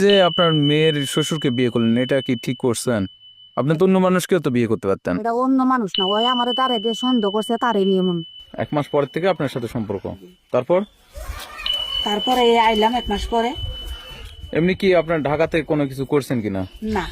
যে আপনার মেয়ের শ্বশুরকে বিয়ে করলেন এটা কি ঠিক করছেন? আপনি তো অন্য মানুষকেও তো বিয়ে করতে পারতেন। এটা অন্য মানুষ না ওই আমার তারে দিয়ে সন্দেহ করছে তারে নিয়ে মন। এক মাস পরের থেকে আপনার সাথে সম্পর্ক। তারপর? তারপরে এই আইলাম এক মাস পরে। এমনি কি আপনার ঢাকাতে কোনো কিছু করছেন কিনা? না।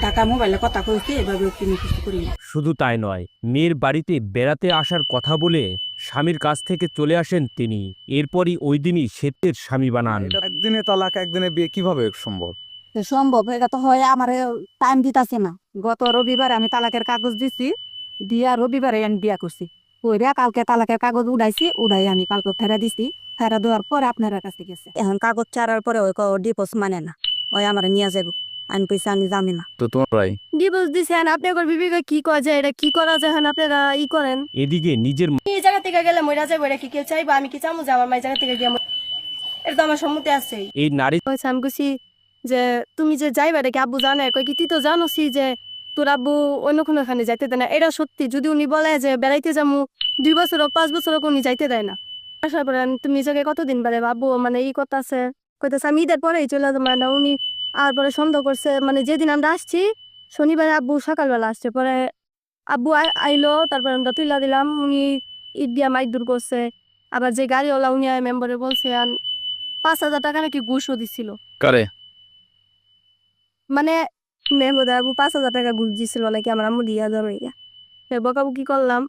ঢাকা মোবাইলে কথা কইছি এভাবে কিছু করি না। শুধু তাই নয় মেয়ের বাড়িতে বেড়াতে আসার কথা বলে স্বামীর কাছ থেকে চলে আসেন তিনি। এরপরই ওই দিনই শ্বেতের স্বামী বানান। একদিনে তালাক একদিনে বিয়ে কীভাবে সম্ভব? সম্ভব এটা তো হয় আমার টাইম দিতাছে না। গত রবিবারে আমি তালাকের কাগজ দিছি দিয়া রবিবারে আমি বিয়া করছি। ওইরা কালকে তালাকের কাগজ উড়াইছি উড়াই আমি কালকে ফেরা দিছি। ফেরা দেওয়ার পর আপনার কাছে গেছে। এখন কাগজ ছাড়ার পরে ওই ডিপোজ মানে না। ওই আমার নিয়ে যাব আমি পয়সা আমি জানি না। তো তোমার প্রায় ডিভোর্স দিছেন আপনি একবার বিবেকে কি করা যায়? এটা কি করা যায়? এখন আপনারা ই করেন। এদিকে নিজের এই জায়গা থেকে গেলে মইরা যাব এটা কি কেউ চাইব? আমি কি চামু যে আমার মায়ের জায়গা থেকে গিয়ে এটা তো আমার সম্মতি আছে এই নারী আমি কইছি যে তুমি যে যাইবা এটা কি আব্বু জানে? কই কি তুই তো জানোসি যে তোর আব্বু অন্য কোনো এখানে যাইতে দেয় না। এটা সত্যি যদি উনি বলে যে বেড়াইতে যাব দুই বছর হোক পাঁচ বছর হোক উনি যাইতে দেয় না। আসার পরে তুমি জায়গায় কতদিন বেড়ে আব্বু মানে ই করতেছে কইতেছে আমি ঈদের পরেই চলে যাব মানে উনি আর পরে সন্দেহ করছে মানে যেদিন আমরা আসছি শনিবারে আব্বু সকালবেলা আসছে পরে আব্বু আইলো তারপরে আমরা তুইলা দিলাম উনি ঈদ দিয়া মাইক দূর করছে আবার যে গাড়িওয়ালা উনি মেম্বারে বলছে আন পাঁচ হাজার টাকা নাকি ঘুষও দিছিল। কারে? মানে মেহমুদ আবু পাঁচ হাজার টাকা ঘুষ দিছিল নাকি আমার আম্মু দিয়া ধরো ইয়া বকাবু কি করলাম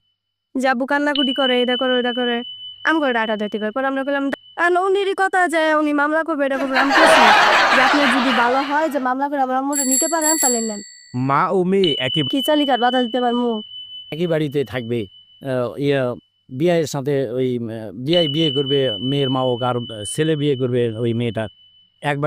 যে আব্বু কান্নাকুটি করে এটা করে এটা করে আমি করে ডাটা ডাটি করে পরে আমরা করলাম আর উনিরই কথা যে উনি মামলা করবে এটা করবে আমি যে আপনি যদি ভালো হয় যে মামলা করে আমার আম্মুরে নিতে পারেন তাহলে নেন। মা ও মেয়ে একই কি চালিকার বাধা দিতে পারব একই বাড়িতে থাকবে আহ, ইয়া বিয়ের সাথে ওই বিয়ে বিয়ে করবে মেয়ের মা হোক আর ছেলে বিয়ে করবে ওই মেয়েটার। একবার